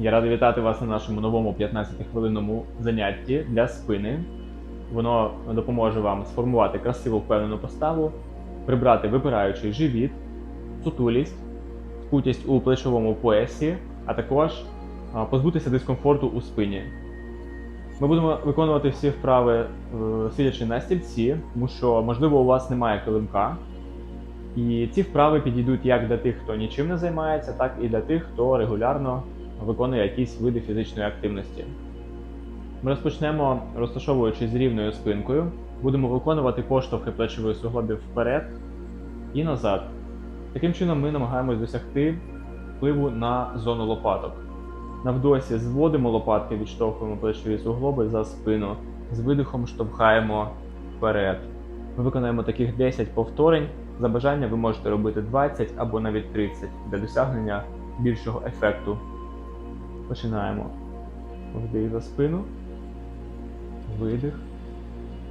Я радий вітати вас на нашому новому 15-хвилинному занятті для спини. Воно допоможе вам сформувати красиву впевнену поставу, прибрати випираючий живіт, сутулість, скутість у плечовому поясі, а також позбутися дискомфорту у спині. Ми будемо виконувати всі вправи е, сидячи на стільці, тому що, можливо, у вас немає килимка. І ці вправи підійдуть як для тих, хто нічим не займається, так і для тих, хто регулярно виконує якісь види фізичної активності. Ми розпочнемо розташовуючись з рівною спинкою, будемо виконувати поштовхи плечових суглобів вперед і назад. Таким чином ми намагаємось досягти впливу на зону лопаток. На вдосі зводимо лопатки, відштовхуємо плечові суглоби за спину, з видихом штовхаємо вперед. Ми виконаємо таких 10 повторень. За бажання ви можете робити 20 або навіть 30 для досягнення більшого ефекту. Починаємо. Вдих за спину. Видих.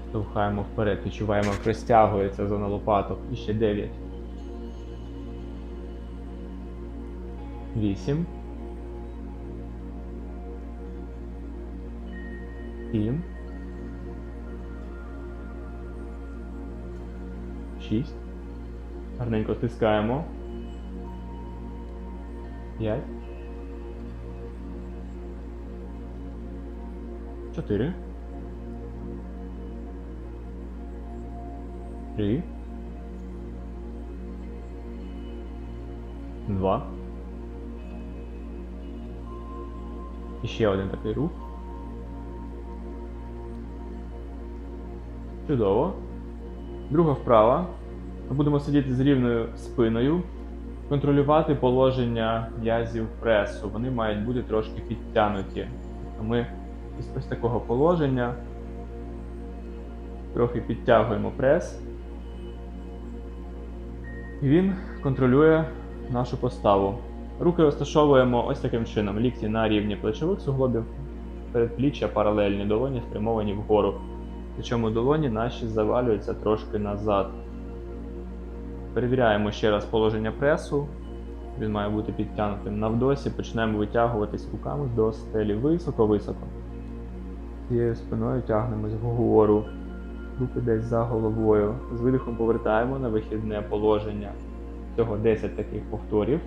Штовхаємо вперед. Відчуваємо, як розтягується зона лопаток. І ще 9. 8. 7. 6. Гарненько стискаємо. 5. 4. 3. 2. І ще один такий рух. Чудово. Друга вправа. Ми будемо сидіти з рівною спиною, контролювати положення м'язів пресу. Вони мають бути трошки підтягнуті. Тобто ми із ось такого положення трохи підтягуємо прес. І він контролює нашу поставу. Руки розташовуємо ось таким чином: лікті на рівні плечових суглобів, передпліччя паралельні, долоні спрямовані вгору. Причому долоні наші завалюються трошки назад. Перевіряємо ще раз положення пресу. Він має бути підтягнутим на вдосі. Почнемо витягуватись руками до стелі високо-високо. Цією спиною тягнемось вгору. Руки десь за головою. З видихом повертаємо на вихідне положення. Всього 10 таких повторів.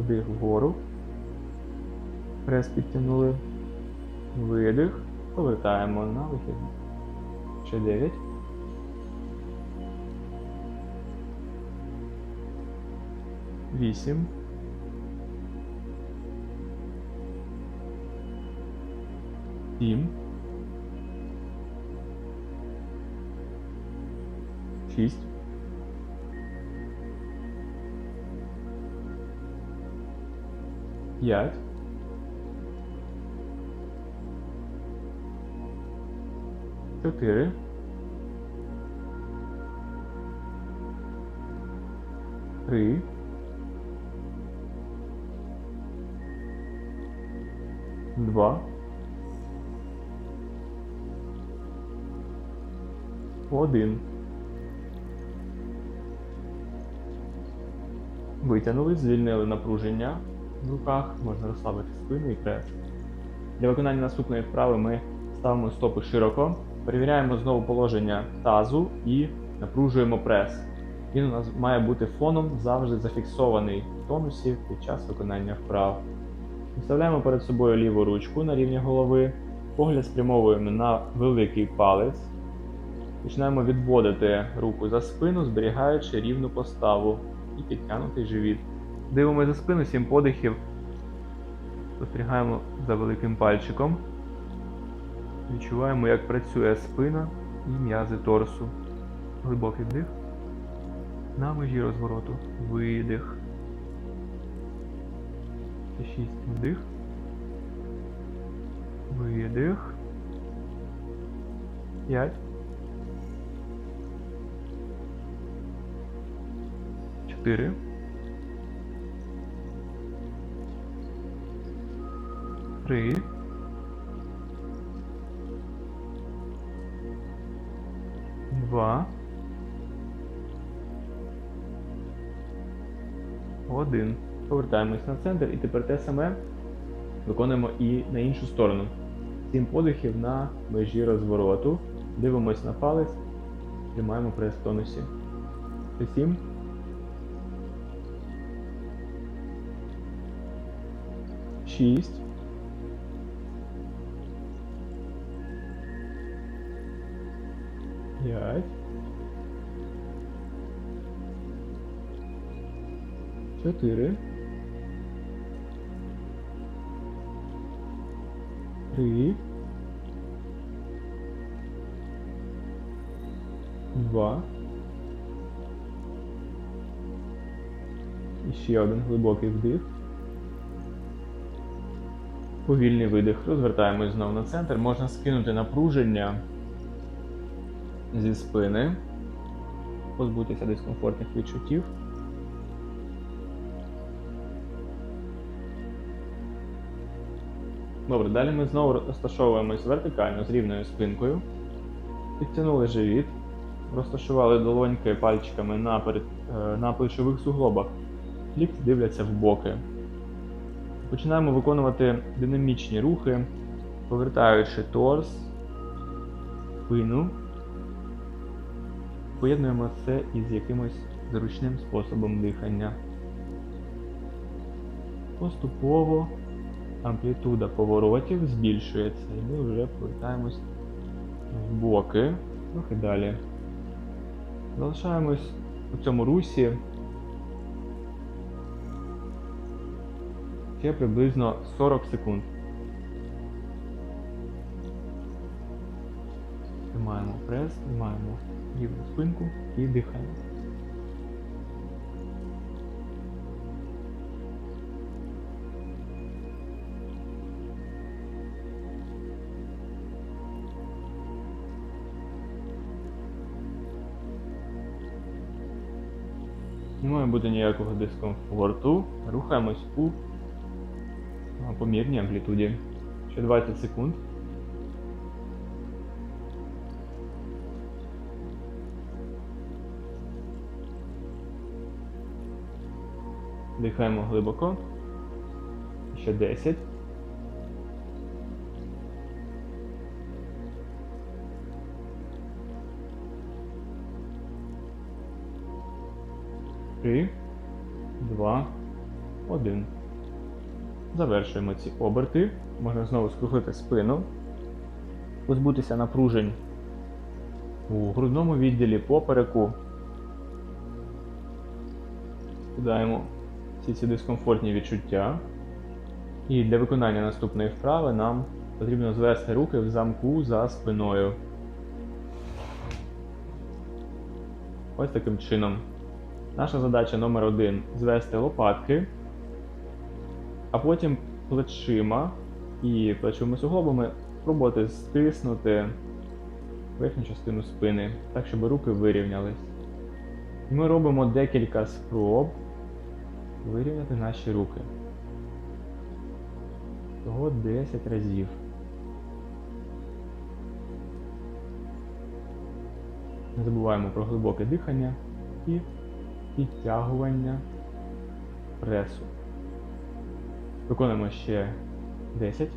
Вдих вгору. Прес підтягнули. Видих. Повертаємо на вихідне. Ще 9. Вісім. Сім. Шість. П'ять. Чотири. Три. Два. Один. Витягнули, звільнили напруження в руках, можна розслабити спину і прес. Для виконання наступної вправи ми ставимо стопи широко, перевіряємо знову положення тазу і напружуємо прес. Він у нас має бути фоном завжди зафіксований в тонусі під час виконання вправ. Виставляємо перед собою ліву ручку на рівні голови, погляд спрямовуємо на великий палець. Починаємо відводити руку за спину, зберігаючи рівну поставу і підтягнутий живіт. Дивимося за спину 7 подихів. Спостерігаємо за великим пальчиком. Відчуваємо, як працює спина і м'язи торсу. Глибокий вдих. На межі розвороту. Видих. 6 вдих. Видих. 5. 4. Три. Два. Один. Повертаємось на центр і тепер те саме виконуємо і на іншу сторону. Сім подихів на межі розвороту. Дивимось на палець, тримаємо прес в тонусі. Сім. Шість. П'ять. Чотири. Три. Два. І ще один глибокий вдих. Повільний видих. Розвертаємось знову на центр. Можна скинути напруження зі спини, позбутися дискомфортних відчуттів. Добре, далі ми знову розташовуємось вертикально з рівною спинкою. Підтягнули живіт, розташували долоньки пальчиками на, перед, е, на плечових суглобах. Лікті дивляться в боки. Починаємо виконувати динамічні рухи, повертаючи торс, спину. Поєднуємо це із якимось зручним способом дихання. Поступово амплітуда поворотів збільшується, і ми вже повертаємось в боки, трохи далі. Залишаємось у цьому русі ще приблизно 40 секунд. Тримаємо прес, тримаємо рівну спинку і дихаємо. Не має бути ніякого дискомфорту. Рухаємось у а, помірній амплітуді. Ще 20 секунд. Дихаємо глибоко. Ще 10. Три, два, один. Завершуємо ці оберти. Можна знову скруглити спину, позбутися напружень у грудному відділі попереку. Кидаємо всі ці дискомфортні відчуття. І для виконання наступної вправи нам потрібно звести руки в замку за спиною. Ось таким чином. Наша задача номер один звести лопатки, а потім плечима і плечовими суглобами спробувати стиснути верхню частину спини, так, щоб руки вирівнялись. І ми робимо декілька спроб вирівняти наші руки. Всього 10 разів. Не забуваємо про глибоке дихання і підтягування пресу. Виконуємо ще 10.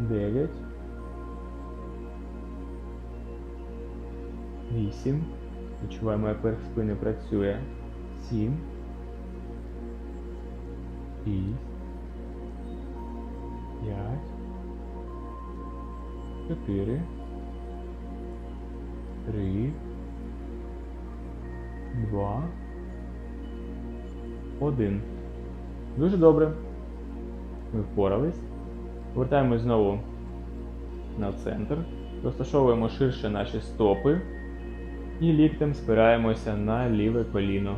9. 8. Відчуваємо, як верх спини працює. 7. 6. 5. 4. Три. Два. Один. Дуже добре. Ми впорались. Повертаємось знову на центр. Розташовуємо ширше наші стопи. І ліктем спираємося на ліве коліно.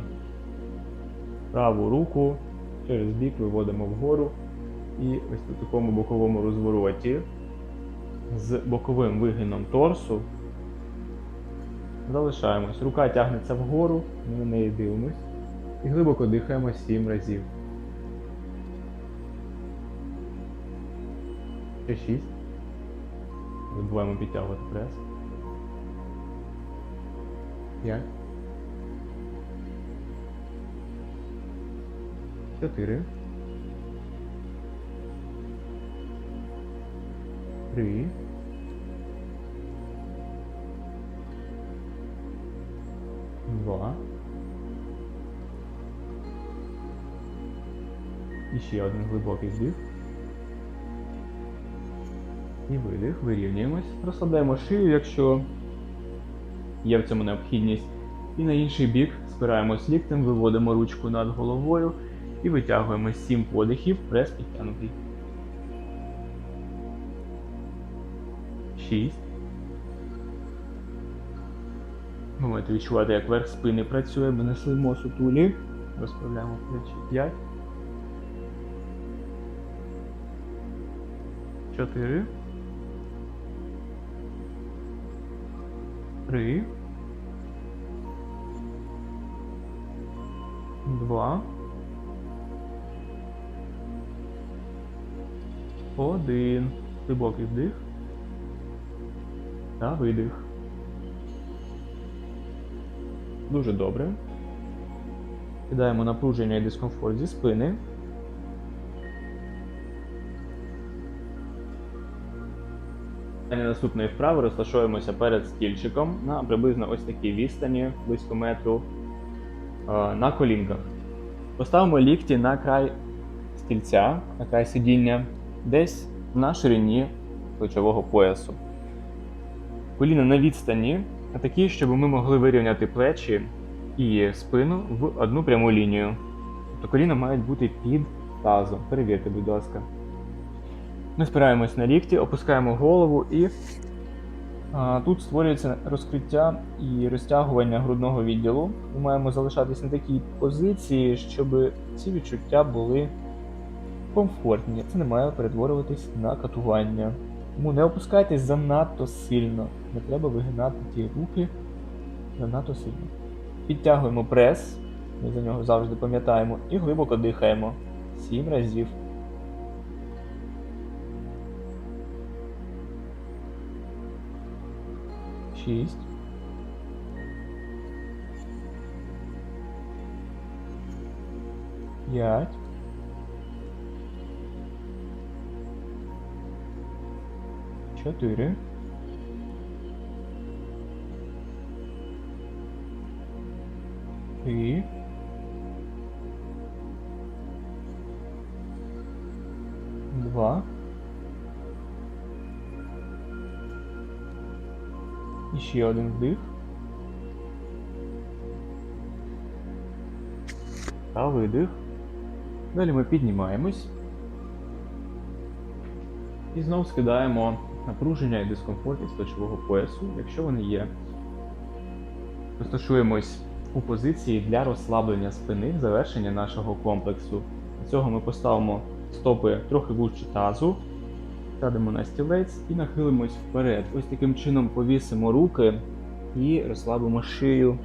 Праву руку через бік виводимо вгору. І ось у такому боковому розвороті з боковим вигином торсу Залишаємось. Рука тягнеться вгору, ми на неї дивимось. І глибоко дихаємо 7 разів. Ще 6. Забуваємо підтягувати прес. 5. Чотири. Три. Два. І ще один глибокий вдих. І видих, вирівнюємось. Розслабляємо шию, якщо є в цьому необхідність. І на інший бік спираємось ліктем, виводимо ручку над головою і витягуємо 7 подихів, прес підтягнутий. 6. Ви можете відчувати, як верх спини працює, ми несли сутулі. Розправляємо плечі. 5. 4. 3. 2. 1. Глибокий вдих. Та видих. Дуже добре. Кидаємо напруження і дискомфорт зі спини. Наступної вправи розташуємося перед стільчиком на приблизно ось такій відстані, близько метру, е, на колінках. Поставимо лікті на край стільця, на край сидіння, десь на ширині плечового поясу. Коліна на відстані, а такі, щоб ми могли вирівняти плечі і спину в одну пряму лінію. Тобто коліна мають бути під тазом. Перевірте, будь ласка. Ми спираємось на лікті, опускаємо голову і тут створюється розкриття і розтягування грудного відділу. Ми маємо залишатись на такій позиції, щоб ці відчуття були комфортні. Це не має перетворюватись на катування. Тому не опускайтесь занадто сильно. Не треба вигинати ті руки занадто сильно. Підтягуємо прес, ми за нього завжди пам'ятаємо, і глибоко дихаємо. Сім разів. Шість. П'ять. Чотири. Три. Два. І ще один вдих. Та видих. Далі ми піднімаємось. І знову скидаємо напруження і дискомфорт із плечового поясу, якщо вони є. Розташуємось у позиції для розслаблення спини, завершення нашого комплексу. Для цього ми поставимо стопи трохи вужче тазу, сядемо на стілець і нахилимось вперед. Ось таким чином повісимо руки і розслабимо шию.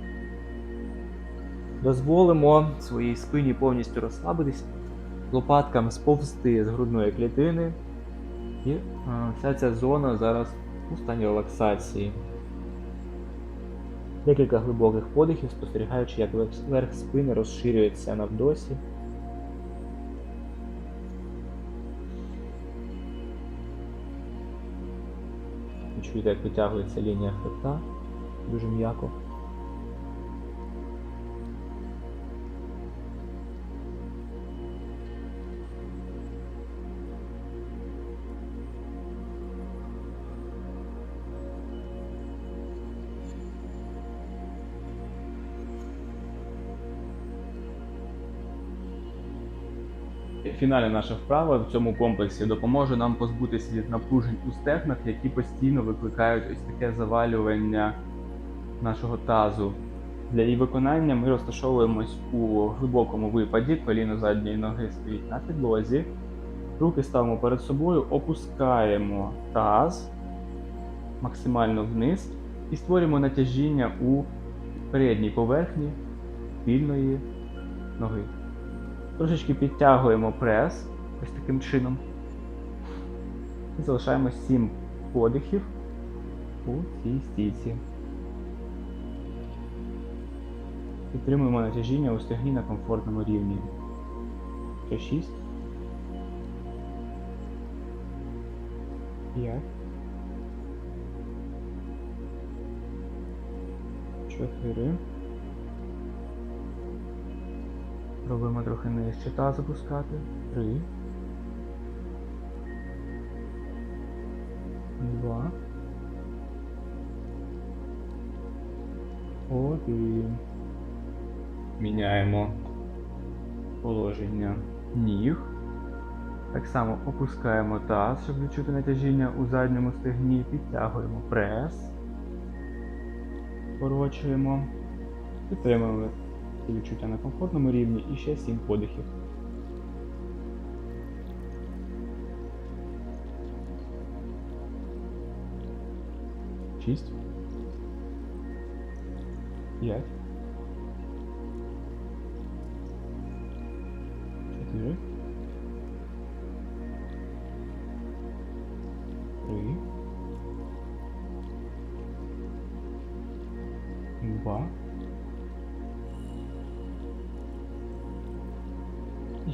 Дозволимо своїй спині повністю розслабитись, лопаткам сповзти з грудної клітини. І вся ця зона зараз у стані релаксації. Декілька глибоких подихів, спостерігаючи, як верх спини розширюється навдосі. Чуєте, як витягується лінія хребта дуже м'яко. Фінальна наша вправа в цьому комплексі допоможе нам позбутися від напружень у стегнах, які постійно викликають ось таке завалювання нашого тазу. Для її виконання ми розташовуємось у глибокому випаді, коліно задньої ноги стоїть на підлозі. Руки ставимо перед собою, опускаємо таз максимально вниз і створюємо натяжіння у передній поверхні вільної ноги. Трошечки підтягуємо прес ось таким чином. І залишаємо 7 подихів у цій стійці. Підтримуємо натяжіння у стегні на комфортному рівні. Ще 6. 5. 4. Робимо трохи нижче та запускати. 3. 2. 1. Міняємо положення ніг. Так само опускаємо таз, щоб відчути натяжіння у задньому стегні. Підтягуємо прес. Скорочуємо. Підтримуємо відчуття на комфортному рівні і ще 7 подихів. Шість. П'ять.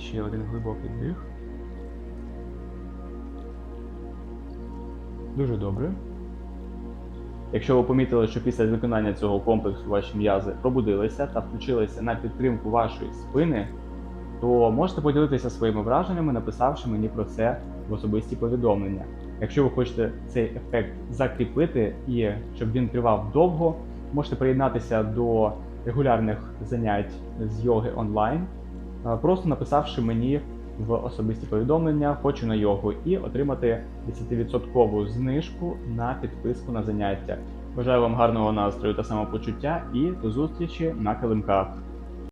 Ще один глибокий вдих. Дуже добре. Якщо ви помітили, що після виконання цього комплексу ваші м'язи пробудилися та включилися на підтримку вашої спини, то можете поділитися своїми враженнями, написавши мені про це в особисті повідомлення. Якщо ви хочете цей ефект закріпити і щоб він тривав довго, можете приєднатися до регулярних занять з йоги онлайн, просто написавши мені в особисті повідомлення Хочу на йогу і отримати 10% знижку на підписку на заняття. Бажаю вам гарного настрою та самопочуття і до зустрічі на килимках.